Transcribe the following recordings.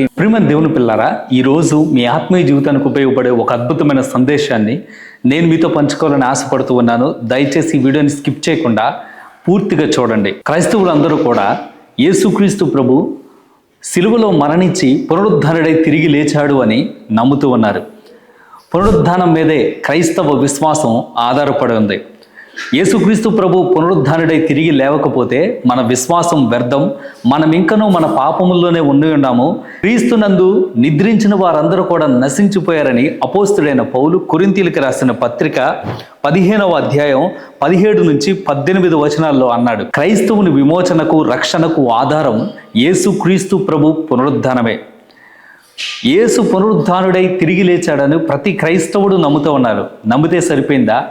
ప్రియమైన దేవుని పిల్లారా ఈరోజు మీ ఆత్మీయ జీవితానికి ఉపయోగపడే ఒక అద్భుతమైన సందేశాన్ని నేను మీతో పంచుకోవాలని ఆశపడుతూ ఉన్నాను. దయచేసి ఈ వీడియోని స్కిప్ చేయకుండా పూర్తిగా చూడండి. క్రైస్తవులందరూ కూడా యేసుక్రీస్తు ప్రభు సిలువలో మరణించి పునరుద్ధరణడై తిరిగి లేచాడు అని నమ్ముతూ ఉన్నారు. పునరుద్ధానం మీదే క్రైస్తవ విశ్వాసం ఆధారపడి ఉంది. యేసుక్రీస్తు ప్రభు పునరుద్ధానుడై తిరిగి లేవకపోతే మన విశ్వాసం వ్యర్థం మనం ఇంకనూ మన పాపముల్లోనే ఉండి ఉన్నాము. క్రీస్తునందు నిద్రించిన వారందరూ కూడా నశించిపోయారని అపోస్తుడైన పౌలు కురింతీలకు రాసిన పత్రిక పదిహేనవ అధ్యాయం పదిహేడు నుంచి పద్దెనిమిది వచనాల్లో అన్నాడు. క్రైస్తవుని విమోచనకు రక్షణకు ఆధారం యేసుక్రీస్తు ప్రభు పునరుద్ధానమే. యేసు పునరుద్ధానుడై తిరిగి లేచాడని ప్రతి క్రైస్తవుడు నమ్ముతూ ఉన్నారు. నమ్మితే సరిపోయిందా?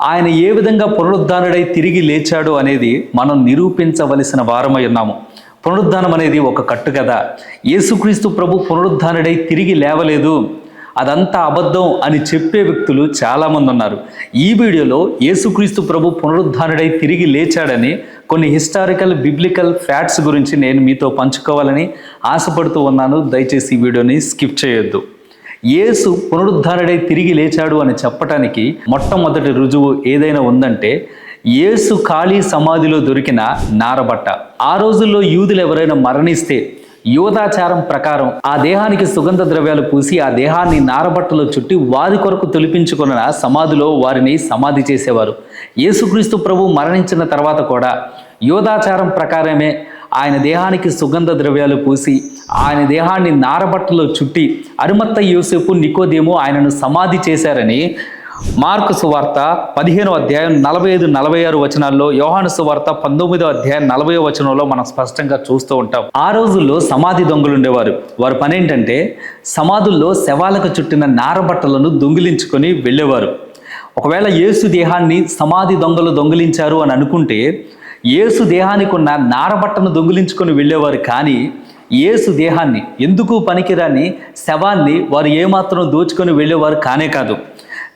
ఆయన ఏ విధంగా పునరుద్ధానుడై తిరిగి లేచాడు అనేది మనం నిరూపించవలసిన వారమై ఉన్నాము. పునరుద్ధానం అనేది ఒక కట్టు కదా. యేసుక్రీస్తు ప్రభు పునరుద్ధానుడై తిరిగి లేవలేదు. అదంతా అబద్ధం అని చెప్పే వ్యక్తులు చాలామంది ఉన్నారు. ఈ వీడియోలో యేసుక్రీస్తు ప్రభు పునరుద్ధానుడై తిరిగి లేచాడని కొన్ని హిస్టారికల్ బిబ్లికల్ ఫ్యాక్ట్స్ గురించి నేను మీతో పంచుకోవాలని ఆశపడుతూ ఉన్నాను. దయచేసి ఈ వీడియోని స్కిప్ చేయొద్దు. యేసు పునరుద్ధారుడై తిరిగి లేచాడు అని చెప్పటానికి మొట్టమొదటి రుజువు ఏదైనా ఉందంటే యేసు ఖాళీ సమాధిలో దొరికిన నారబట్ట. ఆ రోజుల్లో యూదులు ఎవరైనా మరణిస్తే యోధాచారం ప్రకారం ఆ దేహానికి సుగంధ ద్రవ్యాలు పూసి ఆ దేహాన్ని నారబట్టలో చుట్టి వారి కొరకు తొలిపించుకున్న సమాధిలో వారిని సమాధి చేసేవారు. యేసుక్రీస్తు ప్రభు మరణించిన తర్వాత కూడా యోధాచారం ప్రకారమే ఆయన దేహానికి సుగంధ ద్రవ్యాలు పూసి ఆయన దేహాన్ని నారబట్టలో చుట్టి అరుమత్త యూసుఫ్ నికోదేము ఆయనను సమాధి చేశారని మార్కు సువార్త పదిహేను అధ్యాయం నలభై ఐదు నలభై ఆరు వచనాల్లో యోహాను సువార్త పంతొమ్మిదో అధ్యాయం నలభై వచనంలో మనం స్పష్టంగా చూస్తూ ఉంటాం. ఆ రోజుల్లో సమాధి దొంగలు ఉండేవారు వారి పని ఏంటంటే సమాధుల్లో శవాలకు చుట్టిన నారబట్టలను దొంగిలించుకొని వెళ్ళేవారు. ఒకవేళ యేసు దేహాన్ని సమాధి దొంగలు దొంగిలించారు అని అనుకుంటే ఏసు దేహానికి ఉన్న నారబట్టను దొంగిలించుకొని వెళ్ళేవారు కానీ ఏసు దేహాన్ని ఎందుకు పనికిరాని శవాన్ని వారు ఏమాత్రం దోచుకొని వెళ్ళేవారు కానే కాదు.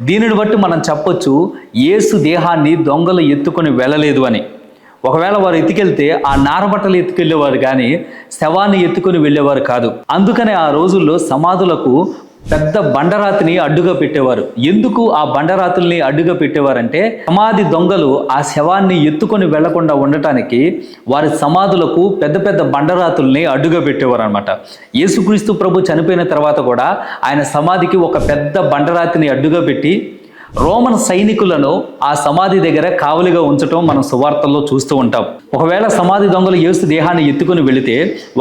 దీనిని బట్టి మనం చెప్పొచ్చు ఏసు దేహాన్ని దొంగలు ఎత్తుకొని వెళ్ళలేదు అని. ఒకవేళ వారు ఎత్తుకెళ్తే ఆ నారబట్టలు ఎత్తుకెళ్ళేవారు కానీ శవాన్ని ఎత్తుకొని వెళ్ళేవారు కాదు. అందుకనే ఆ రోజుల్లో సమాధులకు పెద్ద బండరాతిని అడ్డుగా పెట్టేవారు. ఎందుకు ఆ బండరాతుల్ని అడ్డుగా పెట్టేవారంటే సమాధి దొంగలు ఆ శవాన్ని ఎత్తుకొని వెళ్ళకుండా ఉండటానికి వారి సమాధులకు పెద్ద పెద్ద బండరాతుల్ని అడ్డుగా పెట్టేవారు అనమాట యేసుక్రీస్తు ప్రభు చనిపోయిన తర్వాత కూడా ఆయన సమాధికి ఒక పెద్ద బండరాతిని అడ్డుగా పెట్టి రోమన్ సైనికులను ఆ సమాధి దగ్గర కావలిగా ఉంచటం మనం సువార్తల్లో చూస్తూ ఉంటాం. ఒకవేళ సమాధి దొంగలు యేసు దేహాన్ని ఎత్తుకొని వెళితే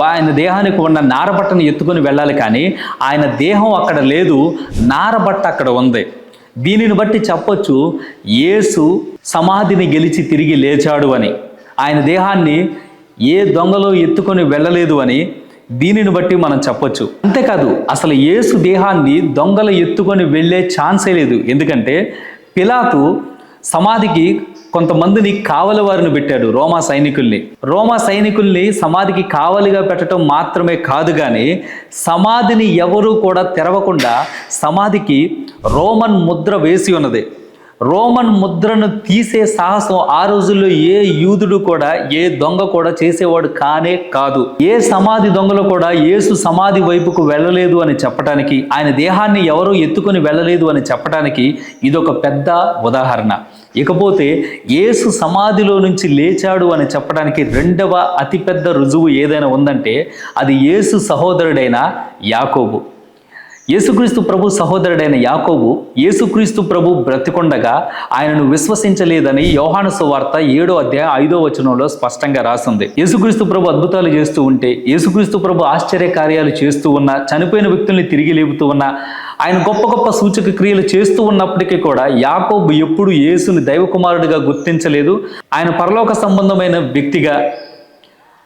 ఆయన దేహానికి ఉన్న నారబట్టను ఎత్తుకొని వెళ్ళాలి కానీ ఆయన దేహం అక్కడ లేదు నారబట్ట అక్కడ ఉంది. దీనిని బట్టి చెప్పొచ్చు యేసు సమాధిని గెలిచి తిరిగి లేచాడు అని. ఆయన దేహాన్ని ఏ దొంగలో ఎత్తుకొని వెళ్ళలేదు అని దీనిని బట్టి మనం చెప్పొచ్చు. అంతేకాదు అసలు యేసు దేహాన్ని దొంగలు ఎత్తుకొని వెళ్ళే ఛాన్సే లేదు. ఎందుకంటే పిలాతు సమాధికి కొంతమందిని కావలి వారిని పెట్టాడు రోమా సైనికుల్ని. రోమా సైనికుల్ని సమాధికి కావలిగా పెట్టడం మాత్రమే కాదు కానీ సమాధిని ఎవరూ కూడా తెరవకుండా సమాధికి రోమన్ ముద్ర వేసి ఉన్నది. రోమన్ ముద్రను తీసే సాహసం ఆ రోజుల్లో ఏ యూదుడు కూడా ఏ దొంగ కూడా చేసేవాడు కానే కాదు. ఏ సమాధి దొంగలు కూడా యేసు సమాధి వైపుకు వెళ్ళలేదు అని చెప్పడానికి ఆయన దేహాన్ని ఎవరూ ఎత్తుకొని వెళ్ళలేదు అని చెప్పడానికి ఇదొక పెద్ద ఉదాహరణ. ఇకపోతే యేసు సమాధిలో నుంచి లేచాడు అని చెప్పడానికి రెండవ అతిపెద్ద రుజువు ఏదైనా ఉందంటే అది యేసు సహోదరుడైన యాకోబు. యేసుక్రీస్తు ప్రభు సహోదరుడైన యాకోబు యేసుక్రీస్తు ప్రభు బ్రతికొండగా ఆయనను విశ్వసించలేదని యోహాను సువార్త ఏడో అధ్యాయ ఐదో వచనంలో స్పష్టంగా రాసింది. యేసుక్రీస్తు ప్రభు అద్భుతాలు చేస్తూ ఉంటే యేసుక్రీస్తు ప్రభు ఆశ్చర్య కార్యాలు చేస్తూ ఉన్నా చనిపోయిన వ్యక్తుల్ని తిరిగి లేపుతూ ఉన్న ఆయన గొప్ప గొప్ప సూచక క్రియలు చేస్తూ ఉన్నప్పటికీ కూడా యాకోబు ఎప్పుడు యేసుని దైవకుమారుడిగా గుర్తించలేదు. ఆయన పరలోక సంబంధమైన వ్యక్తిగా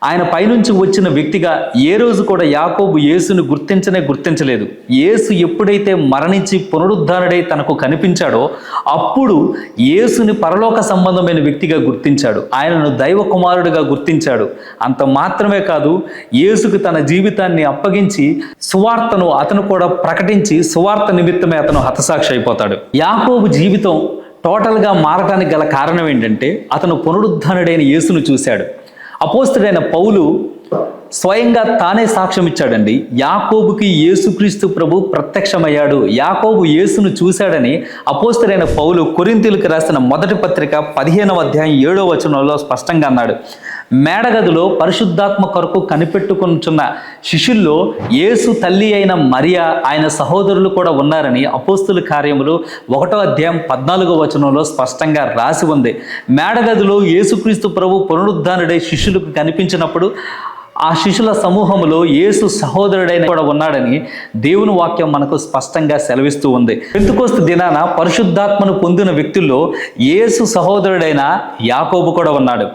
ఆయన పైనుంచి వచ్చిన వ్యక్తిగా ఏ రోజు కూడా యాకోబు యేసుని గుర్తించనే గుర్తించలేదు. యేసు ఎప్పుడైతే మరణించి పునరుద్ధారుడై తనకు కనిపించాడో అప్పుడు యేసుని పరలోక సంబంధమైన వ్యక్తిగా గుర్తించాడు. ఆయనను దైవ కుమారుడిగా గుర్తించాడు. అంత మాత్రమే కాదు యేసుకు తన జీవితాన్ని అప్పగించి సువార్తను అతను కూడా ప్రకటించి సువార్త నిమిత్తమే అతను హతసాక్షి అయిపోతాడు. యాకోబు జీవితం టోటల్గా మారటానికి గల కారణం ఏంటంటే అతను పునరుద్ధానుడైన యేసును చూశాడు. అపోస్తుడైన పౌలు స్వయంగా తానే సాక్ష్యం ఇచ్చాడండి. యాకోబుకి యేసుక్రీస్తు ప్రభు ప్రత్యక్షమయ్యాడు. యాకోబు యేసును చూశాడని అపోస్తుడైన పౌలు కొరింతీలకు రాసిన మొదటి పత్రిక పదిహేనవ అధ్యాయం ఏడో వచనంలో స్పష్టంగా అన్నాడు. మేడగదిలో పరిశుద్ధాత్మ కొరకు కనిపెట్టుకుంటున్న శిష్యుల్లో యేసు తల్లి అయిన మరియా ఆయన సహోదరులు కూడా ఉన్నారని అపోస్తుల కార్యములు ఒకటో అధ్యాయం పద్నాలుగో వచనంలో స్పష్టంగా రాసి ఉంది. మేడగదిలో యేసుక్రీస్తు ప్రభు పునరుద్ధానుడే శిష్యులకు కనిపించినప్పుడు ఆ శిష్యుల సమూహంలో యేసు సహోదరుడైన కూడా ఉన్నాడని దేవుని వాక్యం మనకు స్పష్టంగా సెలవిస్తూ ఉంది. పెంతుకోస్తు దినాన పరిశుద్ధాత్మను పొందిన వ్యక్తుల్లో యేసు సహోదరుడైన యాకోబు కూడా ఉన్నాడు.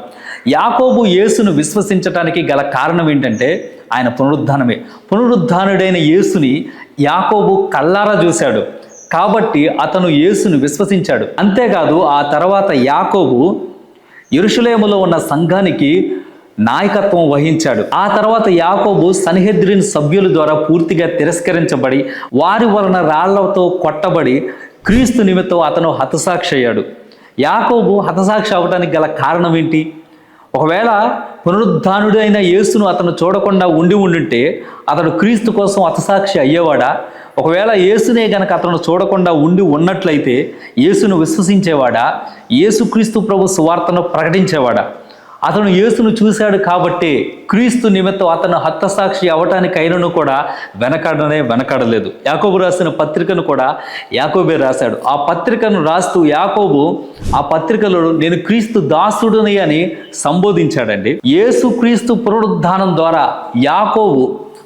యాకోబు యేసును విశ్వసించటానికి గల కారణం ఏంటంటే ఆయన పునరుద్ధానమే. పునరుద్ధానుడైన యేసుని యాకోబు కల్లారా చూశాడు. కాబట్టి అతను యేసును విశ్వసించాడు. అంతేకాదు ఆ తర్వాత యాకోబు యెరూషలేములో ఉన్న సంఘానికి నాయకత్వం వహించాడు. ఆ తర్వాత యాకోబు సన్హెద్రిన్ సభ్యుల ద్వారా పూర్తిగా తిరస్కరించబడి వారి వలన రాళ్ళతో కొట్టబడి క్రీస్తు నిమిత్తం అతను హతసాక్షి అయ్యాడు. యాకోబు హతసాక్షి అవ్వడానికి గల కారణం ఏంటి? ఒకవేళ పునరుద్ధానుడైన యేసును అతను చూడకుండా ఉండి ఉండుంటే అతడు క్రీస్తు కోసం అతసాక్షి అయ్యేవాడా? ఒకవేళ యేసునే గనక అతను చూడకుండా ఉండి ఉన్నట్లయితే యేసును విశ్వసించేవాడా? యేసుక్రీస్తు ప్రభు సువార్తను ప్రకటించేవాడా? అతను యేసును చూశాడు కాబట్టి క్రీస్తు నిమిత్తం అతను హత్తసాక్షి అవటానికైనను కూడా వెనకాడనే వెనకాడలేదు. యాకోబు రాసిన పత్రికను కూడా యాకోబే రాశాడు. ఆ పత్రికను రాస్తూ యాకోబు ఆ పత్రికలో నేను క్రీస్తు దాసుడుని అని సంబోధించాడండి. యేసు క్రీస్తు పునరుద్ధానం ద్వారా యాకోబు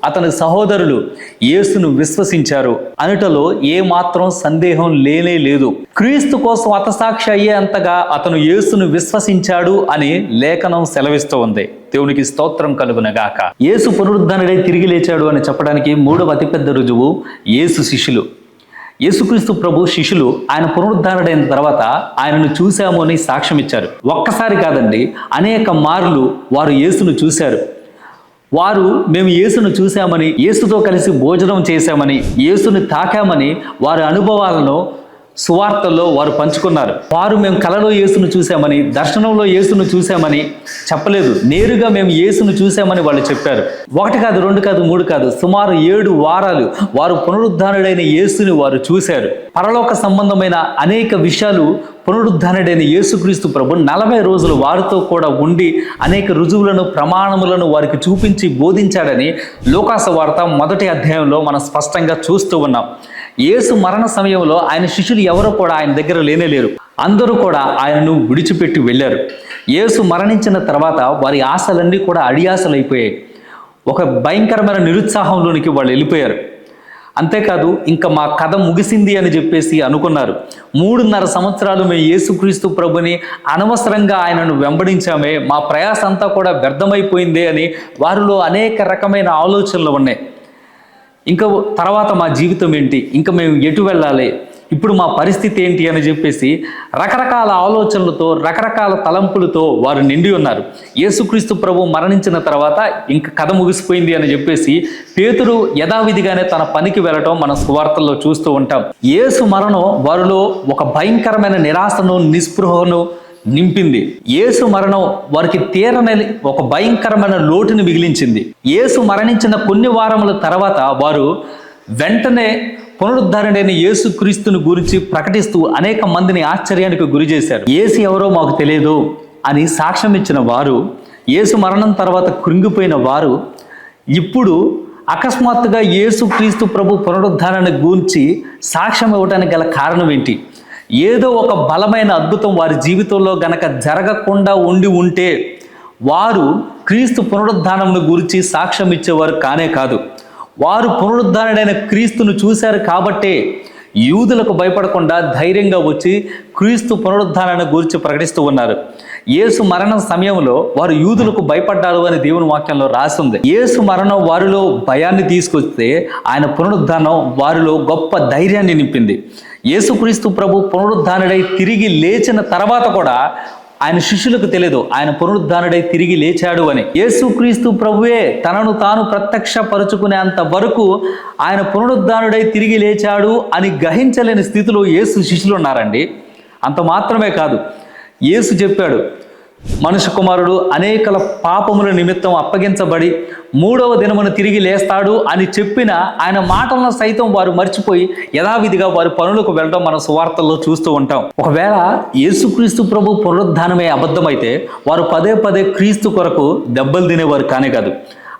అతని సహోదరులు యేసును విశ్వసించారు. అనుటలో ఏ మాత్రం సందేహం లేనే లేదు. క్రీస్తు కోసం అతసాక్షి అయ్యేంతగా అతను యేసును విశ్వసించాడు అని లేఖనం సెలవిస్తూ ఉంది. దేవునికి స్తోత్రం కలుగునగాక. యేసు పునరుద్ధరణడై తిరిగి లేచాడు అని చెప్పడానికి మూడవ అతిపెద్ద రుజువు యేసు శిష్యులు. యేసుక్రీస్తు ప్రభు శిష్యులు ఆయన పునరుద్ధరణైన తర్వాత ఆయనను చూశాము అని సాక్ష్యం ఇచ్చారు ఒక్కసారి కాదండి అనేక మార్లు వారు యేసును చూశారు. వారు మేము యేసును చూశామని యేసుతో కలిసి భోజనం చేశామని యేసుని తాకామని వారి అనుభవాలను సువార్తల్లో వారు పంచుకున్నారు. వారు మేము కలలో యేసును చూశామని దర్శనంలో యేసును చూశామని చెప్పలేదు. నేరుగా మేము యేసును చూశామని వాళ్ళు చెప్పారు. ఒకటి కాదు రెండు కాదు మూడు కాదు సుమారు ఏడు వారాలు వారు పునరుద్ధానుడైన యేసుని వారు చూశారు. పరలోక సంబంధమైన అనేక విషయాలు పునరుద్ధానుడైన యేసుక్రీస్తు ప్రభు నలభై రోజులు వారితో కూడా ఉండి అనేక రుజువులను ప్రమాణములను వారికి చూపించి బోధించాడని లోకాస వార్త మొదటి అధ్యాయంలో మనం స్పష్టంగా చూస్తూ ఉన్నాం. యేసు మరణ సమయంలో ఆయన శిష్యులు ఎవరో కూడా ఆయన దగ్గర లేనే లేరు. అందరూ కూడా ఆయనను విడిచిపెట్టి వెళ్ళారు. యేసు మరణించిన తర్వాత వారి ఆశలన్నీ కూడా అడియాసలైపోయాయి. ఒక భయంకరమైన నిరుత్సాహంలోనికి వాళ్ళు వెళ్ళిపోయారు. అంతేకాదు ఇంకా మా కథ ముగిసింది అని చెప్పేసి అనుకున్నారు. మూడున్నర సంవత్సరాలు మేము యేసుక్రీస్తు ప్రభుని అనవసరంగా ఆయనను వెంబడించామే. మా ప్రయాస అంతా కూడా వ్యర్థమైపోయిందే అని వారిలో అనేక రకమైన ఆలోచనలు ఉన్నాయి. ఇంకా తర్వాత మా జీవితం ఏంటి? ఇంకా మేము ఎటు వెళ్ళాలి? ఇప్పుడు మా పరిస్థితి ఏంటి అని చెప్పేసి రకరకాల ఆలోచనలతో రకరకాల తలంపులతో వారు నిండి ఉన్నారు. యేసుక్రీస్తు ప్రభు మరణించిన తర్వాత ఇంక కథ ముగిసిపోయింది అని చెప్పేసి పేతురు యథావిధిగానే తన పనికి వెళ్ళటం మన సువార్తల్లో చూస్తూ ఉంటాం. యేసు మరణం వారిలో ఒక భయంకరమైన నిరాశను నిస్పృహను నింపింది. యేసు మరణం వారికి తీరని ఒక భయంకరమైన లోటుని మిగిలించింది. యేసు మరణించిన కొన్ని వారముల తర్వాత వారు వెంటనే పునరుద్ధరణైన యేసు క్రీస్తుని గురించి ప్రకటిస్తూ అనేక మందిని ఆశ్చర్యానికి గురి చేశారు. ఏసు ఎవరో మాకు తెలియదు అని సాక్ష్యం ఇచ్చిన వారు యేసు మరణం తర్వాత కృంగిపోయిన వారు ఇప్పుడు అకస్మాత్తుగా యేసు క్రీస్తు ప్రభు పునరుద్ధరణ గురించి సాక్ష్యం ఇవ్వడానికి గల కారణం ఏంటి? ఏదో ఒక బలమైన అద్భుతం వారి జీవితంలో గనక జరగకుండా ఉండి ఉంటే వారు క్రీస్తు పునరుద్ధానమును గురించి సాక్ష్యం ఇచ్చేవారు కానే కాదు. వారు పునరుద్ధానుడైన క్రీస్తును చూశారు కాబట్టే యూదులకు భయపడకుండా ధైర్యంగా వచ్చి క్రీస్తు పునరుద్ధానాన్ని గురించి ప్రకటిస్తూ ఉన్నారు. యేసు మరణం సమయంలో వారు యూదులకు భయపడ్డారు అని దేవుని వాక్యంలో రాసి ఉంది. యేసు మరణం వారిలో భయాన్ని తీసుకొస్తే ఆయన పునరుద్ధానం వారిలో గొప్ప ధైర్యాన్ని నింపింది. యేసుక్రీస్తు ప్రభు పునరుద్ధానుడై తిరిగి లేచిన తర్వాత కూడా ఆయన శిష్యులకు తెలియదు ఆయన పునరుద్ధానుడై తిరిగి లేచాడు అని. యేసుక్రీస్తు ప్రభువే తనను తాను ప్రత్యక్షపరుచుకునేంత వరకు ఆయన పునరుద్ధానుడై తిరిగి లేచాడు అని గ్రహించలేని స్థితిలో యేసు శిష్యులు ఉన్నారండి. అంత మాత్రమే కాదు. యేసు చెప్పాడు మనుష్య కుమారుడు అనేకల పాపముల నిమిత్తం అప్పగించబడి మూడవ దినమును తిరిగి లేస్తాడు అని చెప్పిన ఆయన మాటలను సైతం వారు మర్చిపోయి యథావిధిగా వారి పనులకు వెళ్ళడం మన సువార్తల్లో చూస్తూ ఉంటాం. ఒకవేళ యేసుక్రీస్తు ప్రభు పునరుద్ధానమే అబద్ధమైతే వారు పదే పదే క్రీస్తు కొరకు దెబ్బలు తినేవారు కానే కాదు.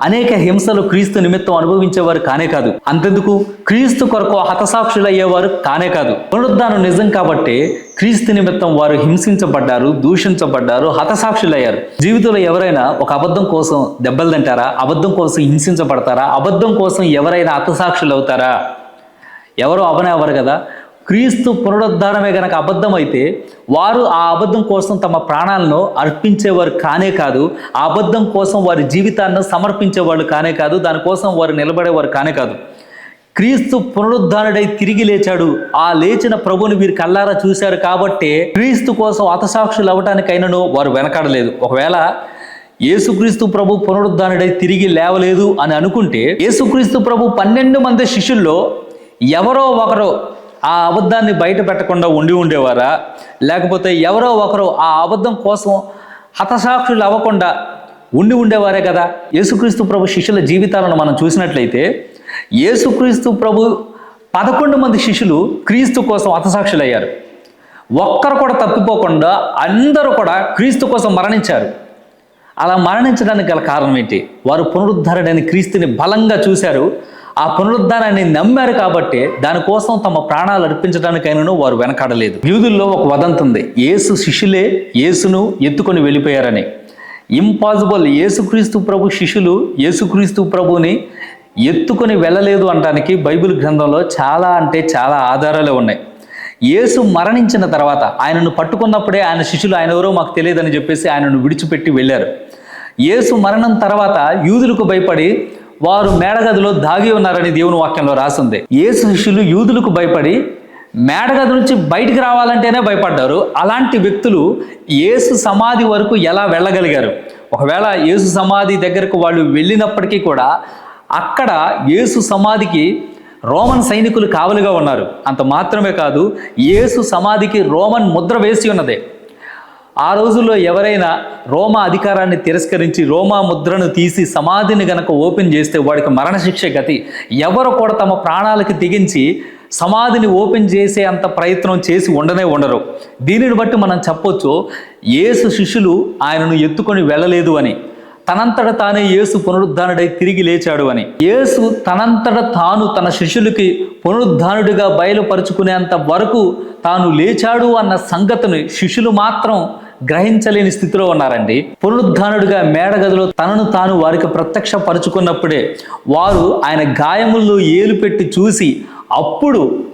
అనేక హింసలు క్రీస్తు నిమిత్తం అనుభవించేవారు కానే కాదు. అంతెందుకు? క్రీస్తు కొరకు హతసాక్షులు అయ్యేవారు కానే కాదు. పునరుద్ధానం నిజం కాబట్టి క్రీస్తు నిమిత్తం వారు హింసించబడ్డారు దూషించబడ్డారు హతసాక్షులయ్యారు. జీవితంలో ఎవరైనా ఒక అబద్ధం కోసం దెబ్బలు తింటారా? అబద్ధం కోసం హింసించబడతారా? అబద్ధం కోసం ఎవరైనా హతసాక్షులు అవుతారా ఎవరో అవనే కదా. క్రీస్తు పునరుద్ధారమే గనక అబద్ధమైతే వారు ఆ అబద్ధం కోసం తమ ప్రాణాలను అర్పించేవారు కానే కాదు ఆ అబద్ధం కోసం వారి జీవితాన్ని సమర్పించేవాళ్ళు కానే కాదు దానికోసం వారు నిలబడేవారు కానే కాదు. క్రీస్తు పునరుద్ధానుడై తిరిగి లేచాడు. ఆ లేచిన ప్రభుని వీరు కల్లారా చూశారు కాబట్టే క్రీస్తు కోసం హతసాక్షులు అవ్వటానికైనను వారు వెనకాడలేదు. ఒకవేళ యేసుక్రీస్తు ప్రభు పునరుద్ధానుడై తిరిగి లేవలేదు అని అనుకుంటే యేసుక్రీస్తు ప్రభు పన్నెండు మంది శిష్యుల్లో ఎవరో ఒకరు ఆ అబద్ధాన్ని బయట పెట్టకుండా ఉండి ఉండేవారా? లేకపోతే ఎవరో ఒకరు ఆ అబద్ధం కోసం హతసాక్షులు అవ్వకుండా ఉండి ఉండేవారే కదా? యేసుక్రీస్తు ప్రభు శిష్యుల జీవితాలను మనం చూసినట్లయితే యేసుక్రీస్తు ప్రభు పదకొండు మంది శిష్యులు క్రీస్తు కోసం హతసాక్షులయ్యారు. ఒక్కరు కూడా తప్పిపోకుండా అందరూ కూడా క్రీస్తు కోసం మరణించారు. అలా మరణించడానికి గల కారణం ఏంటి? వారు పునరుద్ధరణని క్రీస్తుని బలంగా చూశారు. ఆ పునరుద్ధానాన్ని నమ్మారు కాబట్టి దానికోసం తమ ప్రాణాలు అర్పించడానికైనాను వారు వెనకాడలేదు. యూదుల్లో ఒక వదంతి ఉంది. యేసు శిష్యులే యేసును ఎత్తుకొని వెళ్ళిపోయారని. ఇంపాసిబుల్. యేసుక్రీస్తు ప్రభు శిష్యులు యేసుక్రీస్తు ప్రభుని ఎత్తుకొని వెళ్ళలేదు అనడానికి బైబిల్ గ్రంథంలో చాలా అంటే చాలా ఆధారాలే ఉన్నాయి. యేసు మరణించిన తర్వాత ఆయనను పట్టుకున్నప్పుడే ఆయన శిష్యులు ఆయన ఎవరో మాకు తెలియదని చెప్పేసి ఆయనను విడిచిపెట్టి వెళ్ళారు. యేసు మరణం తర్వాత యూదులకు భయపడి వారు మేడగదిలో దాగి ఉన్నారని దేవుని వాక్యంలో రాసింది. యేసు శిష్యులు యూదులకు భయపడి మేడగది నుంచి బయటికి రావాలంటేనే భయపడ్డారు. అలాంటి వ్యక్తులు యేసు సమాధి వరకు ఎలా వెళ్ళగలిగారు? ఒకవేళ యేసు సమాధి దగ్గరకు వాళ్ళు వెళ్ళినప్పటికీ కూడా అక్కడ యేసు సమాధికి రోమన్ సైనికులు కావలుగా ఉన్నారు. అంత మాత్రమే కాదు యేసు సమాధికి రోమన్ ముద్ర వేసి ఉన్నది. ఆ రోజుల్లో ఎవరైనా రోమా అధికారాన్ని తిరస్కరించి రోమా ముద్రను తీసి సమాధిని గనక ఓపెన్ చేస్తే వాడికి మరణశిక్ష గతి. ఎవరు కూడా తమ ప్రాణాలకి తెగించి సమాధిని ఓపెన్ చేసే అంత ప్రయత్నం చేసి ఉండనే ఉండరు. దీనిని బట్టి మనం చెప్పొచ్చు యేసు శిష్యులు ఆయనను ఎత్తుకొని వెళ్ళలేదు అని. తనంతట తానే యేసు పునరుద్ధానుడై తిరిగి లేచాడు అని. యేసు తనంతట తాను తన శిష్యులకి పునరుద్ధానుడిగా బయలుపరుచుకునేంత వరకు తాను లేచాడు అన్న సంగతిని శిష్యులు మాత్రం గ్రహించలేని స్థితిలో ఉన్నారండి. పునరుద్ధానుడిగా మేడగదిలో తనను తాను వారికి ప్రత్యక్ష పరుచుకున్నప్పుడే వారు ఆయన గాయముల్లో ఏలు పెట్టి చూసి అప్పుడు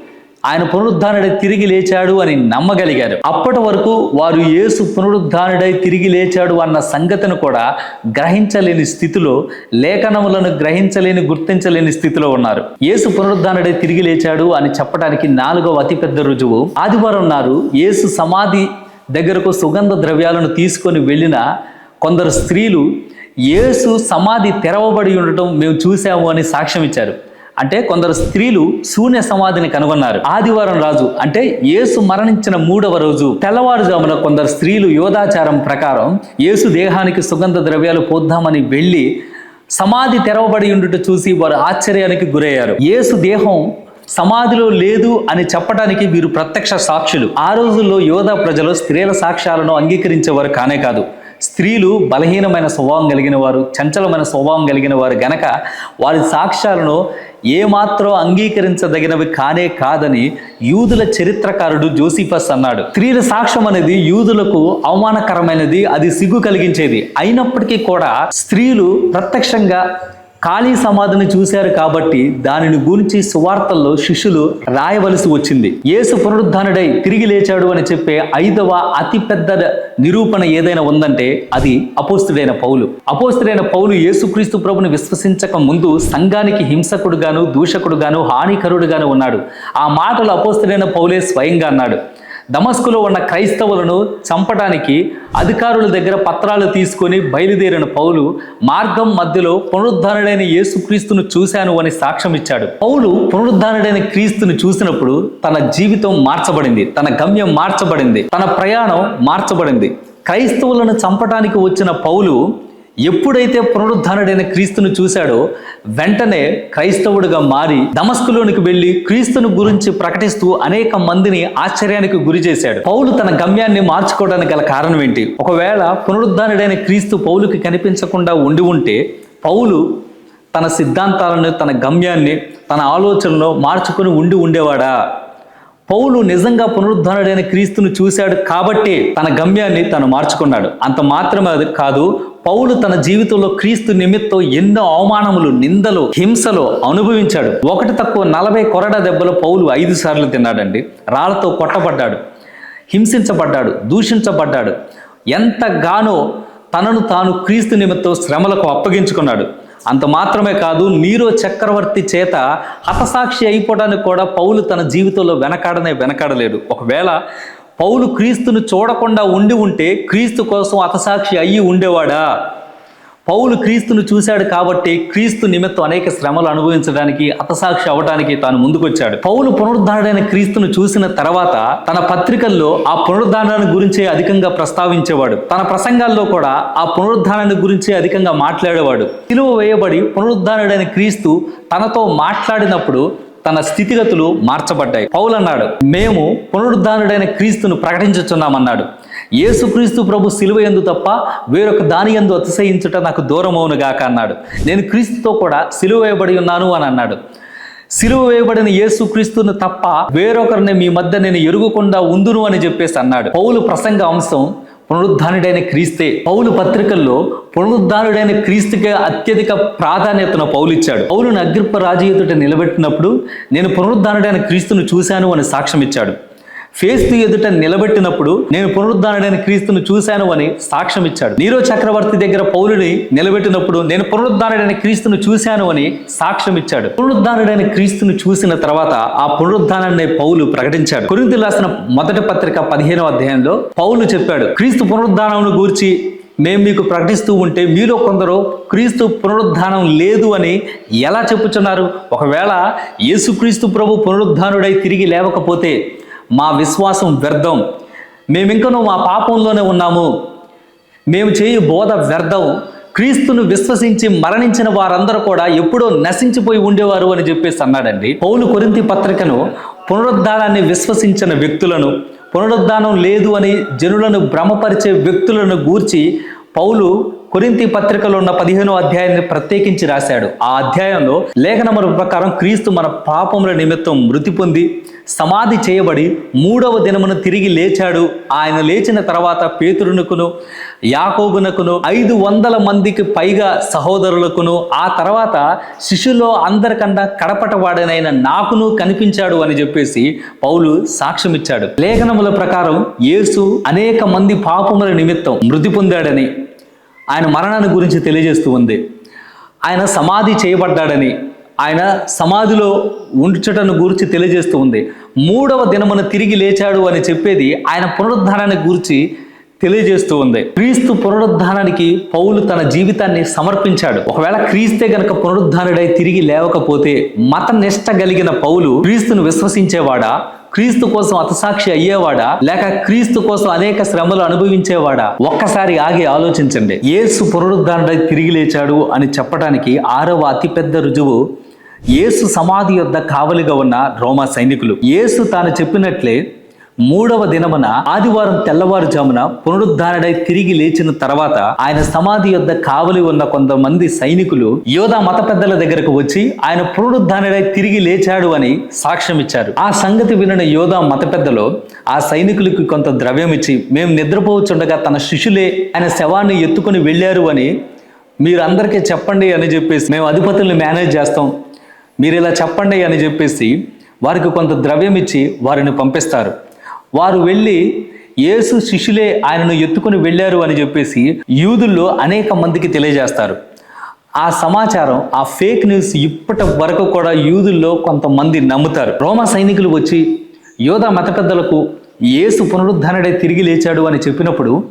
ఆయన పునరుద్ధానుడై తిరిగి లేచాడు అని నమ్మగలిగారు. అప్పటి వరకు వారు యేసు పునరుద్ధానుడై తిరిగి లేచాడు అన్న సంగతిని కూడా గ్రహించలేని స్థితిలో లేఖనములను గ్రహించలేని గుర్తించలేని స్థితిలో ఉన్నారు. యేసు పునరుద్ధానుడై తిరిగి లేచాడు అని చెప్పడానికి నాలుగవ అతిపెద్ద రుజువు. ఆదివారం నాడు యేసు సమాధి దగ్గరకు సుగంధ ద్రవ్యాలను తీసుకొని వెళ్ళిన కొందరు స్త్రీలు యేసు సమాధి తెరవబడి ఉండటం మేము చూసాము అని సాక్ష్యం ఇచ్చారు. అంటే కొందరు స్త్రీలు శూన్య సమాధిని కనుగొన్నారు. ఆదివారం రాజు అంటే యేసు మరణించిన మూడవ రోజు తెల్లవారుజామున కొందరు స్త్రీలు యోధాచారం ప్రకారం యేసు దేహానికి సుగంధ ద్రవ్యాలు పోద్దామని వెళ్ళి సమాధి తెరవబడి ఉండుట చూసి వారు ఆశ్చర్యానికి గురయ్యారు. యేసు దేహం సమాధిలో లేదు అని చెప్పడానికి వీరు ప్రత్యక్ష సాక్షులు. ఆ రోజుల్లో యోధా ప్రజలు స్త్రీల సాక్ష్యాలను అంగీకరించేవారు కానే కాదు. స్త్రీలు బలహీనమైన స్వభావం కలిగిన వారు చంచలమైన స్వభావం కలిగిన వారు గనక వారి సాక్ష్యాలను ఏమాత్రం అంగీకరించదగినవి కానే కాదని యూదుల చరిత్రకారుడు జోసిఫస్ అన్నాడు. స్త్రీల సాక్ష్యం అనేది యూదులకు అవమానకరమైనది అది సిగ్గు కలిగించేది. అయినప్పటికీ కూడా స్త్రీలు ప్రత్యక్షంగా ఖాళీ సమాధిని చూశారు కాబట్టి దానిని గురించి సువార్తల్లో శిష్యులు రాయవలసి వచ్చింది. యేసు పునరుద్ధానుడై తిరిగి లేచాడు అని చెప్పే ఐదవ అతి పెద్ద నిరూపణ ఏదైనా ఉందంటే అది అపోస్తుడైన పౌలు. అపోస్తుడైన పౌలు యేసుక్రీస్తు ప్రభుని విశ్వసించక ముందు సంఘానికి హింసకుడుగాను దూషకుడుగాను హానికరుడుగాను ఉన్నాడు. ఆ మాటలు అపోస్తుడైన పౌలే స్వయంగా అన్నాడు. దమస్కులో ఉన్న క్రైస్తవులను చంపడానికి అధికారుల దగ్గర పత్రాలు తీసుకొని బయలుదేరిన పౌలు మార్గం మధ్యలో పునరుద్ధారుడైన యేసుక్రీస్తును చూశాను అని సాక్ష్యం ఇచ్చాడు. పౌలు పునరుద్ధారుడైన క్రీస్తును చూసినప్పుడు తన జీవితం మార్చబడింది తన గమ్యం మార్చబడింది తన ప్రయాణం మార్చబడింది. క్రైస్తవులను చంపటానికి వచ్చిన పౌలు ఎప్పుడైతే పునరుద్ధానుడైన క్రీస్తును చూశాడో వెంటనే క్రైస్తవుడిగా మారి దమస్కులోనికి వెళ్ళి క్రీస్తును గురించి ప్రకటిస్తూ అనేక మందిని ఆశ్చర్యానికి గురి చేశాడు. పౌలు తన గమ్యాన్ని మార్చుకోవడానికి గల కారణం ఏంటి? ఒకవేళ పునరుద్ధానుడైన క్రీస్తు పౌలుకి కనిపించకుండా ఉండి ఉంటే పౌలు తన సిద్ధాంతాలను తన గమ్యాన్ని తన ఆలోచనలో మార్చుకుని ఉండి ఉండేవాడా? పౌలు నిజంగా పునరుద్ధరణుడైన క్రీస్తును చూశాడు కాబట్టి తన గమ్యాన్ని తను మార్చుకున్నాడు. అంత మాత్రమే అది కాదు పౌలు తన జీవితంలో క్రీస్తు నిమిత్తం ఎన్నో అవమానములు నిందలు హింసలు అనుభవించాడు. ఒకటి తక్కువ నలభై కొరడ దెబ్బలు పౌలు ఐదు సార్లు తిన్నాడండి. రాళ్ళతో కొట్టబడ్డాడు. హింసించబడ్డాడు. దూషించబడ్డాడు. ఎంతగానో తనను తాను క్రీస్తు నిమిత్తం శ్రమలకు అప్పగించుకున్నాడు. అంత మాత్రమే కాదు నీరో చక్రవర్తి చేత హతసాక్షి అయిపోవడానికి కూడా పౌలు తన జీవితంలో వెనకాడనే వెనకాడలేడు. ఒకవేళ పౌలు క్రీస్తును చూడకుండా ఉండి ఉంటే క్రీస్తు కోసం అతసాక్షి అయ్యి ఉండేవాడా? పౌలు క్రీస్తును చూశాడు కాబట్టి క్రీస్తు నిమిత్తం అనేక శ్రమలు అనుభవించడానికి అతసాక్షి అవడానికి తాను ముందుకొచ్చాడు. పౌలు పునరుద్ధారుడైన క్రీస్తును చూసిన తర్వాత తన పత్రికల్లో ఆ పునరుద్ధారణ గురించే అధికంగా ప్రస్తావించేవాడు. తన ప్రసంగాల్లో కూడా ఆ పునరుద్ధారణ గురించే అధికంగా మాట్లాడేవాడు. తిలువ వేయబడి పునరుద్ధారుడైన క్రీస్తు తనతో మాట్లాడినప్పుడు తన స్థితిగతులు మార్చబడ్డాయి. పౌలు అన్నాడు మేము పునరుద్ధానుడైన క్రీస్తును ప్రకటించుచున్నామన్నాడు. యేసుక్రీస్తు ప్రభు సిలువ ఎందు తప్ప వేరొక దాని ఎందు అతిశయించుట నాకు దూరమవును గాక అన్నాడు. నేను క్రీస్తుతో కూడా సిలువ వేయబడి ఉన్నాను అని అన్నాడు. సిలువ వేయబడిన యేసుక్రీస్తును తప్ప వేరొకరిని మీ మధ్య నేను ఎరుగుకుండా ఉందును అని చెప్పేసి అన్నాడు. పౌలు ప్రసంగ అంశం పునరుద్ధానుడైన క్రీస్తే పౌలు పత్రికల్లో పునరుద్ధానుడైన క్రీస్తుకి అత్యధిక ప్రాధాన్యతను పౌలు ఇచ్చాడు పౌలును అగ్రిప్ప రాజు ఎదుట నిలబెట్టినప్పుడు నేను పునరుద్ధానుడైన క్రీస్తును చూశాను అని సాక్ష్యం ఇచ్చాడు ఫేస్తు ఎదుట నిలబెట్టినప్పుడు నేను పునరుద్ధానుడైన క్రీస్తును చూశాను అని సాక్ష్యం ఇచ్చాడు. నీరో చక్రవర్తి దగ్గర పౌలుని నిలబెట్టినప్పుడు నేను పునరుద్ధానుడైన క్రీస్తును చూశాను అని సాక్ష్యం ఇచ్చాడు. పునరుద్ధానుడైన క్రీస్తును చూసిన తర్వాత ఆ పునరుద్ధానాన్ని పౌలు ప్రకటించాడు. కొరింథీ రాసిన మొదటి పత్రిక పదిహేనవ అధ్యాయంలో పౌలు చెప్పాడు క్రీస్తు పునరుద్ధానమును గూర్చి మేము మీకు ప్రకటిస్తూ ఉంటే మీలో కొందరు క్రీస్తు పునరుద్ధానం లేదు అని ఎలా చెప్పుచున్నారు? ఒకవేళ యేసుక్రీస్తు ప్రభు పునరుద్ధానుడై తిరిగి లేవకపోతే మా విశ్వాసం వ్యర్థం. మేమింకనూ మా పాపంలోనే ఉన్నాము. మేము చేయు బోధ వ్యర్థం. క్రీస్తును విశ్వసించి మరణించిన వారందరూ కూడా ఎప్పుడో నశించిపోయి ఉండేవారు అని చెప్పేసి అన్నాడండి. పౌలు కొరింతి పత్రికను పునరుద్ధానాన్ని విశ్వసించిన వ్యక్తులను పునరుద్ధానం లేదు అని జనులను భ్రమపరిచే వ్యక్తులను గూర్చి పౌలు కొరింతి పత్రికలో ఉన్న పదిహేనో అధ్యాయాన్ని ప్రత్యేకించి రాశాడు. ఆ అధ్యాయంలో లేఖనముల ప్రకారం క్రీస్తు మన పాపముల నిమిత్తం మృతి పొంది సమాధి చేయబడి మూడవ దినమున తిరిగి లేచాడు. ఆయన లేచిన తర్వాత పేతురునకును యాకోబునకును ఐదు వందల మందికి పైగా సహోదరులకును ఆ తర్వాత శిష్యులో అందరికన్నా కడపటవాడనైన నాకును కనిపించాడు అని చెప్పేసి పౌలు సాక్ష్యం ఇచ్చాడు లేఖనముల ప్రకారం యేసు అనేక మంది పాపముల నిమిత్తం మృతి పొందాడని ఆయన మరణాన్ని గురించి తెలియజేస్తూ ఉంది. ఆయన సమాధి చేయబడ్డాడని ఆయన సమాధిలో ఉంచటను గురించి తెలియజేస్తూ ఉంది. మూడవ దినమున తిరిగి లేచాడు అని చెప్పేది ఆయన పునరుద్ధానాన్ని గురించి తెలియజేస్తూ ఉంది. క్రీస్తు పునరుద్ధానానికి పౌలు తన జీవితాన్ని సమర్పించాడు. ఒకవేళ క్రీస్తే గనక పునరుద్ధానుడై తిరిగి లేవకపోతే మత నిష్ట కలిగిన పౌలు క్రీస్తును విశ్వసించేవాడా? క్రీస్తు కోసం అతసాక్షి అయ్యేవాడా? లేక క్రీస్తు కోసం అనేక శ్రమలు అనుభవించేవాడా? ఒక్కసారి ఆగి ఆలోచించండి. ఏసు పునరుద్ధానుడై తిరిగి లేచాడు అని చెప్పడానికి ఆరవ అతిపెద్ద రుజువు ఏసు సమాధి యొద్ద కావలిగా ఉన్న రోమా సైనికులు. యేసు తాను చెప్పినట్లే మూడవ దినమున ఆదివారం తెల్లవారుజామున పునరుద్ధారణై తిరిగి లేచిన తర్వాత ఆయన సమాధి యొద్ద కావలి ఉన్న కొంతమంది సైనికులు యోధా మత పెద్దల దగ్గరకు వచ్చి ఆయన పునరుద్ధారణై తిరిగి లేచాడు అని సాక్ష్యం ఇచ్చారు ఆ సంగతి వినిన యోధా మత పెద్దలు ఆ సైనికులకు కొంత ద్రవ్యం ఇచ్చి మేము నిద్రపోవచ్చుండగా తన శిష్యులే ఆయన శవాన్ని ఎత్తుకుని వెళ్ళారు అని మీరు అందరికీ చెప్పండి అని చెప్పేసి మేము అధిపతుల్ని మేనేజ్ చేస్తాం. మీరు ఇలా చెప్పండి అని చెప్పేసి వారికి కొంత ద్రవ్యం ఇచ్చి వారిని పంపిస్తారు. వారు వెళ్ళి యేసు శిష్యులే ఆయనను ఎత్తుకుని వెళ్ళారు అని చెప్పేసి యూదుల్లో అనేక మందికి తెలియజేస్తారు. ఆ సమాచారం ఆ ఫేక్ న్యూస్ ఇప్పటి వరకు కూడా యూదుల్లో కొంతమంది నమ్ముతారు. రోమా సైనికులు వచ్చి యోధా మత పెద్దలకు యేసు పునరుద్ధరణడే తిరిగి లేచాడు అని చెప్పినప్పుడు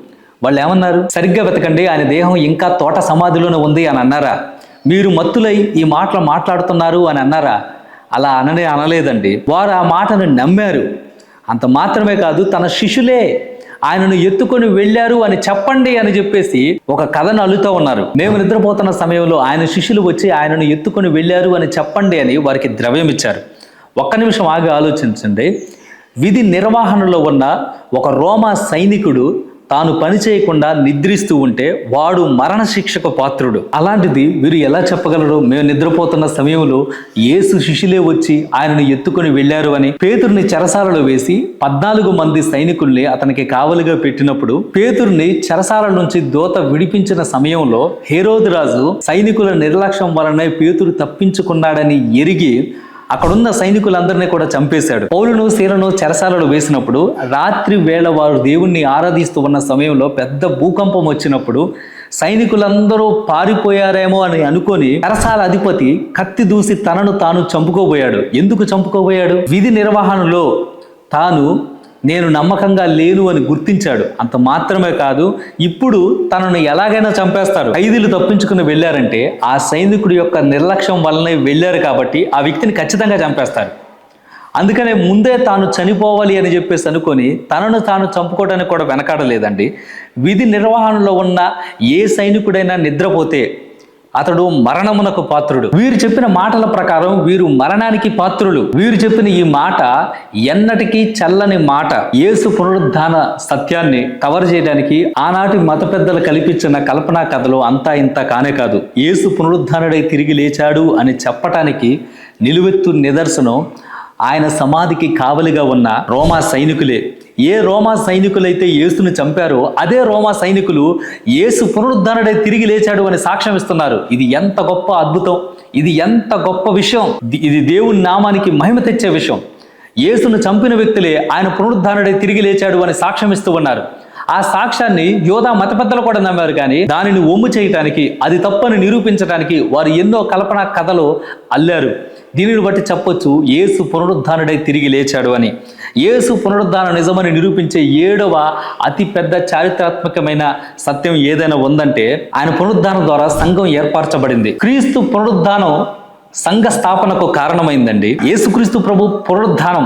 వాళ్ళు ఏమన్నారు? సరిగ్గా వెతకండి ఆయన దేహం ఇంకా తోట సమాధిలోనే ఉంది అని అన్నారా? మీరు మత్తులై ఈ మాటలు మాట్లాడుతున్నారు అని అన్నారా? అలా అననే అనలేదండి. వారు ఆ మాటను నమ్మారు. అంత మాత్రమే కాదు తన శిష్యులే ఆయనను ఎత్తుకొని వెళ్ళారు అని చెప్పండి అని చెప్పేసి ఒక కథను అల్లుతూ ఉన్నారు. మేము నిద్రపోతున్న సమయంలో ఆయన శిష్యులు వచ్చి ఆయనను ఎత్తుకొని వెళ్ళారు అని చెప్పండి అని వారికి ద్రవ్యం ఇచ్చారు. ఒక్క నిమిషం ఆగి ఆలోచించండి. విధి నిర్వహణలో ఉన్న ఒక రోమా సైనికుడు తాను పని చేయకుండా నిద్రిస్తూ ఉంటే వాడు మరణ శిక్షకు పాత్రుడు. అలాంటిది వీరు ఎలా చెప్పగలరు? మేము నిద్రపోతున్న సమయంలో యేసు శిష్యులే వచ్చి ఆయనను ఎత్తుకొని వెళ్ళారు అని పేతుర్ని చెరసాలలో వేసి పద్నాలుగు మంది సైనికుల్ని అతనికి కావలిగా పెట్టినప్పుడు పేతుర్ని చెరసాల నుంచి దోత విడిపించిన సమయంలో హేరోద్ రాజు సైనికుల నిర్లక్ష్యం వలన పేతురు తప్పించుకున్నాడని ఎరిగి అక్కడున్న సైనికులందరినీ కూడా చంపేశాడు. పౌలును సీలను చెరసాలలో వేసినప్పుడు రాత్రి వేళ వారు దేవుణ్ణి ఆరాధిస్తూ ఉన్న సమయంలో పెద్ద భూకంపం వచ్చినప్పుడు సైనికులందరూ పారిపోయారేమో అని అనుకొని కరసాల అధిపతి కత్తి దూసి తనను తాను చంపుకోబోయాడు. ఎందుకు చంపుకోబోయాడు? విధి నిర్వహణలో తాను నేను నమ్మకంగా లేను అని గుర్తించాడు. అంత మాత్రమే కాదు ఇప్పుడు తనను ఎలాగైనా చంపేస్తాడు. ఖైదీలు తప్పించుకుని వెళ్ళారంటే ఆ సైనికుడి యొక్క నిర్లక్ష్యం వల్లనే వెళ్ళారు కాబట్టి ఆ వ్యక్తిని ఖచ్చితంగా చంపేస్తారు. అందుకనే ముందే తాను చనిపోవాలి అని చెప్పేసి అనుకొని తనను తాను చంపుకోవడానికి కూడా వెనకాడలేదండి. విధి నిర్వహణలో ఉన్న ఏ సైనికుడైనా నిద్రపోతే అతడు మరణమునకు పాత్రుడు. వీరు చెప్పిన మాటల ప్రకారం వీరు మరణానికి పాత్రులు. వీరు చెప్పిన ఈ మాట ఎన్నటికీ చల్లని మాట. యేసు పునరుద్ధాన సత్యాన్ని కవర్ చేయడానికి ఆనాటి మత పెద్దలు కల్పించిన కల్పనా కథలు అంతా ఇంత కానే కాదు. యేసు పునరుద్ధానుడై తిరిగి లేచాడు అని చెప్పటానికి నిలువెత్తు నిదర్శనం ఆయన సమాధికి కావలిగా ఉన్న రోమా సైనికులే. ఏ రోమా సైనికులైతే యేసును చంపారో అదే రోమా సైనికులు యేసు పునరుద్ధరణడే తిరిగి లేచాడు అని సాక్ష్యం ఇస్తున్నారు. ఇది ఎంత గొప్ప అద్భుతం. ఇది ఎంత గొప్ప విషయం. ఇది దేవుని నామానికి మహిమ తెచ్చే విషయం. యేసును చంపిన వ్యక్తులే ఆయన పునరుద్ధరణడై తిరిగి లేచాడు అని సాక్ష్యం ఇస్తూ ఉన్నారు. ఆ సాక్ష్యాన్ని యోధా మత పెద్దలు కూడా నమ్మారు కానీ దానిని ఒమ్ము చేయటానికి అది తప్పని నిరూపించడానికి వారు ఎన్నో కల్పన కథలు అల్లారు. దీనిని బట్టి చెప్పొచ్చు యేసు పునరుద్ధానుడై తిరిగి లేచాడు అని. యేసు పునరుద్ధాన నిజమని నిరూపించే ఏడవ అతి పెద్ద చారిత్రాత్మకమైన సత్యం ఏదైనా ఉందంటే ఆయన పునరుద్ధానం ద్వారా సంఘం ఏర్పరచబడింది. క్రీస్తు పునరుద్ధానం సంఘ స్థాపనకు కారణమైందండి. యేసుక్రీస్తు ప్రభు పునరుద్ధానం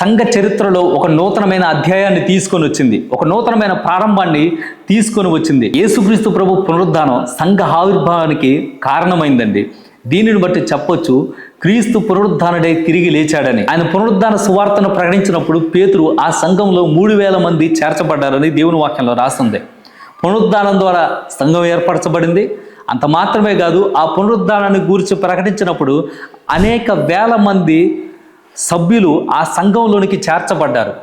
సంఘ చరిత్రలో ఒక నూతనమైన అధ్యాయాన్ని తీసుకొని వచ్చింది. ఒక నూతనమైన ప్రారంభాన్ని తీసుకొని వచ్చింది. యేసుక్రీస్తు ప్రభు పునరుద్ధానం సంఘ ఆవిర్భావానికి కారణమైందండి. దీనిని బట్టి చెప్పొచ్చు క్రీస్తు పునరుద్ధానుడై తిరిగి లేచాడని. ఆయన పునరుద్ధాన సువార్తను ప్రకటించినప్పుడు పేతురు ఆ సంఘంలో మూడు వేల మంది చేర్చబడ్డారని దేవుని వాక్యంలో రాస్తుంది పునరుద్ధానం ద్వారా సంఘం ఏర్పరచబడింది. అంత మాత్రమే కాదు ఆ పునరుద్ధానాన్ని గురించి ప్రకటించినప్పుడు అనేక వేల మంది సభ్యులు ఆ సంఘంలోనికి చేర్చబడ్డారు.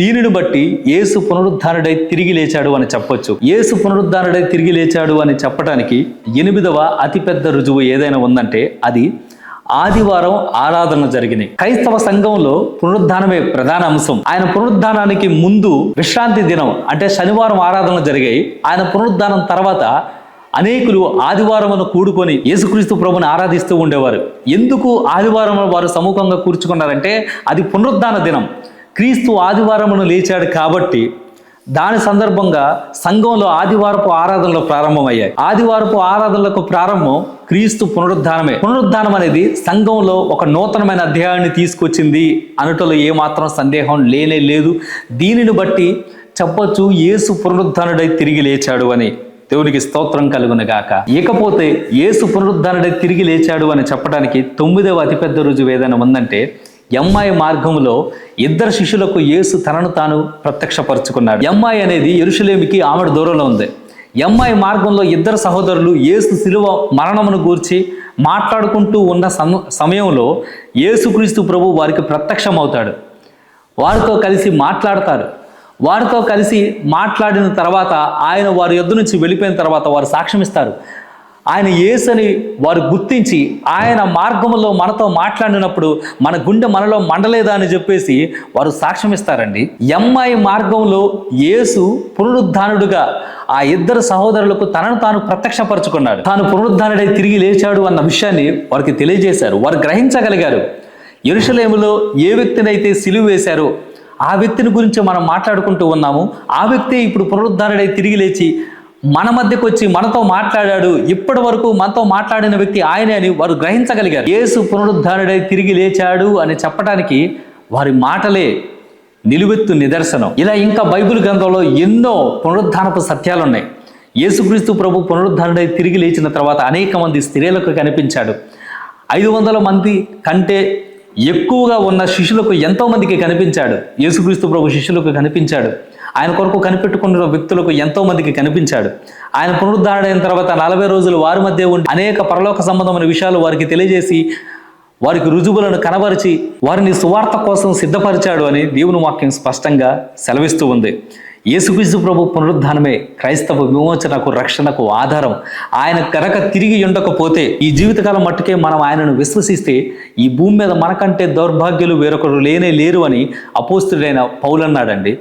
దీనిని బట్టి యేసు పునరుద్ధానుడై తిరిగి లేచాడు అని చెప్పొచ్చు. యేసు పునరుద్ధానుడై తిరిగి లేచాడు అని చెప్పడానికి ఎనిమిదవ అతిపెద్ద రుజువు ఏదైనా ఉందంటే అది ఆదివారం ఆరాధన జరిగినాయి క్రైస్తవ సంఘంలో పునరుద్ధానమే ప్రధాన అంశం. ఆయన పునరుద్ధానానికి ముందు విశ్రాంతి దినం అంటే శనివారం ఆరాధన జరిగాయి. ఆయన పునరుద్ధానం తర్వాత అనేకులు ఆదివారమును కూడుకొని యేసుక్రీస్తు ప్రభుని ఆరాధిస్తూ ఉండేవారు. ఎందుకు ఆదివారం వారు సముఖంగా కూర్చుకున్నారంటే అది పునరుద్ధాన దినం. క్రీస్తు ఆదివారమును లేచాడు కాబట్టి దాని సందర్భంగా సంఘంలో ఆదివారపు ఆరాధనలు ప్రారంభమయ్యాయి. ఆదివారపు ఆరాధనలకు ప్రారంభం క్రీస్తు పునరుద్ధానమే. పునరుద్ధానం అనేది సంఘంలో ఒక నూతనమైన అధ్యాయాన్ని తీసుకొచ్చింది అనుటలో ఏమాత్రం సందేహం లేనే లేదు. దీనిని బట్టి చెప్పొచ్చు యేసు పునరుద్ధానుడై తిరిగి లేచాడు అని. దేవునికి స్తోత్రం కలుగునగాక. ఇకపోతే యేసు పునరుద్ధానుడై తిరిగి లేచాడు అని చెప్పడానికి తొమ్మిదవ అతిపెద్ద రుజువు ఏదైనా ఉందంటే ఎమ్మాయి మార్గంలో ఇద్దరు శిష్యులకు యేసు తనను తాను ప్రత్యక్షపరుచుకున్నాడు. ఎమ్మాయి అనేది ఎరుషులేమికి ఆమెడు దూరంలో ఉంది. ఎంఐ మార్గంలో ఇద్దరు సహోదరులు యేసు శిలువ మరణమును గూర్చి మాట్లాడుకుంటూ ఉన్న సమ సమయంలో యేసుక్రీస్తు ప్రభు వారికి ప్రత్యక్షమవుతాడు. వారితో కలిసి మాట్లాడతారు. వారితో కలిసి మాట్లాడిన తర్వాత ఆయన వారి యొద్ద నుంచి వెళ్ళిపోయిన తర్వాత వారు సాక్ష్యమిస్తారు. ఆయన ఏసని వారు గుర్తించి ఆయన మార్గంలో మనతో మాట్లాడినప్పుడు మన గుండె మనలో మండలేదా అని చెప్పేసి వారు సాక్ష్యం ఇస్తారండి. ఎమ్మాయి మార్గంలో యేసు పునరుద్ధానుడుగా ఆ ఇద్దరు సహోదరులకు తనను తాను ప్రత్యక్షపరచుకున్నాడు. తాను పునరుద్ధానుడై తిరిగి లేచాడు అన్న విషయాన్ని వారికి తెలియజేశారు. వారు గ్రహించగలిగారు. ఎరుషలేములో ఏ వ్యక్తినైతే సిలువు వేశారో ఆ వ్యక్తిని గురించి మనం మాట్లాడుకుంటూ ఉన్నాము. ఆ వ్యక్తి ఇప్పుడు పునరుద్ధారుడై తిరిగి లేచి మన మధ్యకు వచ్చి మనతో మాట్లాడాడు. ఇప్పటి వరకు మనతో మాట్లాడిన వ్యక్తి ఆయనే అని వారు గ్రహించగలిగారు. యేసు పునరుద్ధారుడై తిరిగి లేచాడు అని చెప్పడానికి వారి మాటలే నిలువెత్తు నిదర్శనం. ఇలా ఇంకా బైబిల్ గ్రంథంలో ఎన్నో పునరుద్ధానపు సత్యాలు ఉన్నాయి యేసుక్రీస్తు ప్రభు పునరుద్ధరణై తిరిగి లేచిన తర్వాత అనేక మంది స్త్రీలకు కనిపించాడు. ఐదు వందల మంది కంటే ఎక్కువగా ఉన్న శిష్యులకు ఎంతోమందికి కనిపించాడు. యేసుక్రీస్తు ప్రభు శిష్యులకు కనిపించాడు. ఆయన కొరకు కనిపెట్టుకున్న వ్యక్తులకు ఎంతో మందికి కనిపించాడు. ఆయన పునరుద్ధారణ అయిన తర్వాత నలభై రోజులు వారి మధ్య ఉండి అనేక పరలోక సంబంధమైన విషయాలు వారికి తెలియజేసి వారికి రుజువులను కనబరిచి వారిని సువార్త కోసం సిద్ధపరిచాడు అని దేవుని వాక్యం స్పష్టంగా సెలవిస్తూ ఉంది. యేసుక్రీస్తు ప్రభు పునరుద్ధానమే క్రైస్తవ విమోచనకు రక్షణకు ఆధారం. ఆయన కనుక తిరిగి ఉండకపోతే ఈ జీవితకాలం మట్టుకే మనం ఆయనను విశ్వసిస్తే ఈ భూమి మీద మనకంటే దౌర్భాగ్యులు వేరొకరు లేనే లేరు అని అపోస్తుడైన పౌలన్నాడండి.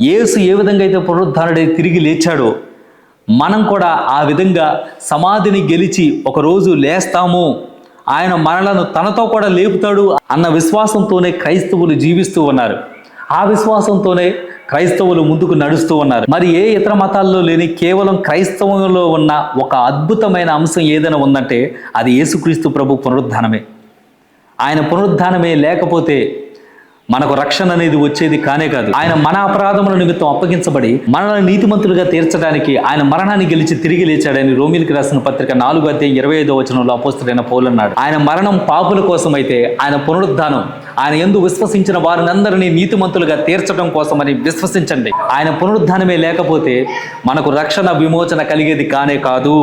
యేసు ఏ విధంగా అయితే పునరుద్ధారుడై తిరిగి లేచాడో మనం కూడా ఆ విధంగా సమాధిని గెలిచి ఒకరోజు లేస్తాము. ఆయన మనలను తనతో కూడా లేపుతాడు అన్న విశ్వాసంతోనే క్రైస్తవులు జీవిస్తూ ఉన్నారు. ఆ విశ్వాసంతోనే క్రైస్తవులు ముందుకు నడుస్తూ ఉన్నారు. మరి ఏ ఇతర మతాల్లో లేని కేవలం క్రైస్తవంలో ఉన్న ఒక అద్భుతమైన అంశం ఏదైనా ఉందంటే అది యేసుక్రీస్తు ప్రభు పునరుద్ధానమే. ఆయన పునరుద్ధానమే లేకపోతే మనకు రక్షణ అనేది వచ్చేది కానే కాదు. ఆయన మన అపరాధముల నిమిత్తం అప్పగించబడి మనల్ని నీతిమంతులుగా తీర్చడానికి ఆయన మరణాన్ని గెలిచి తిరిగి లేచాడని రోమిలికి రాసిన పత్రిక నాలుగు అధ్యాయం ఇరవై ఐదో వచనంలో అపోస్తుడైన పోలన్నాడు ఆయన మరణం పాపుల కోసం అయితే ఆయన పునరుద్ధానం ఆయన ఎందు విశ్వసించిన వారినందరినీ నీతిమంతులుగా తీర్చడం కోసమని విశ్వసించండి. ఆయన పునరుద్ధానమే లేకపోతే మనకు రక్షణ విమోచన కలిగేది కానే కాదు.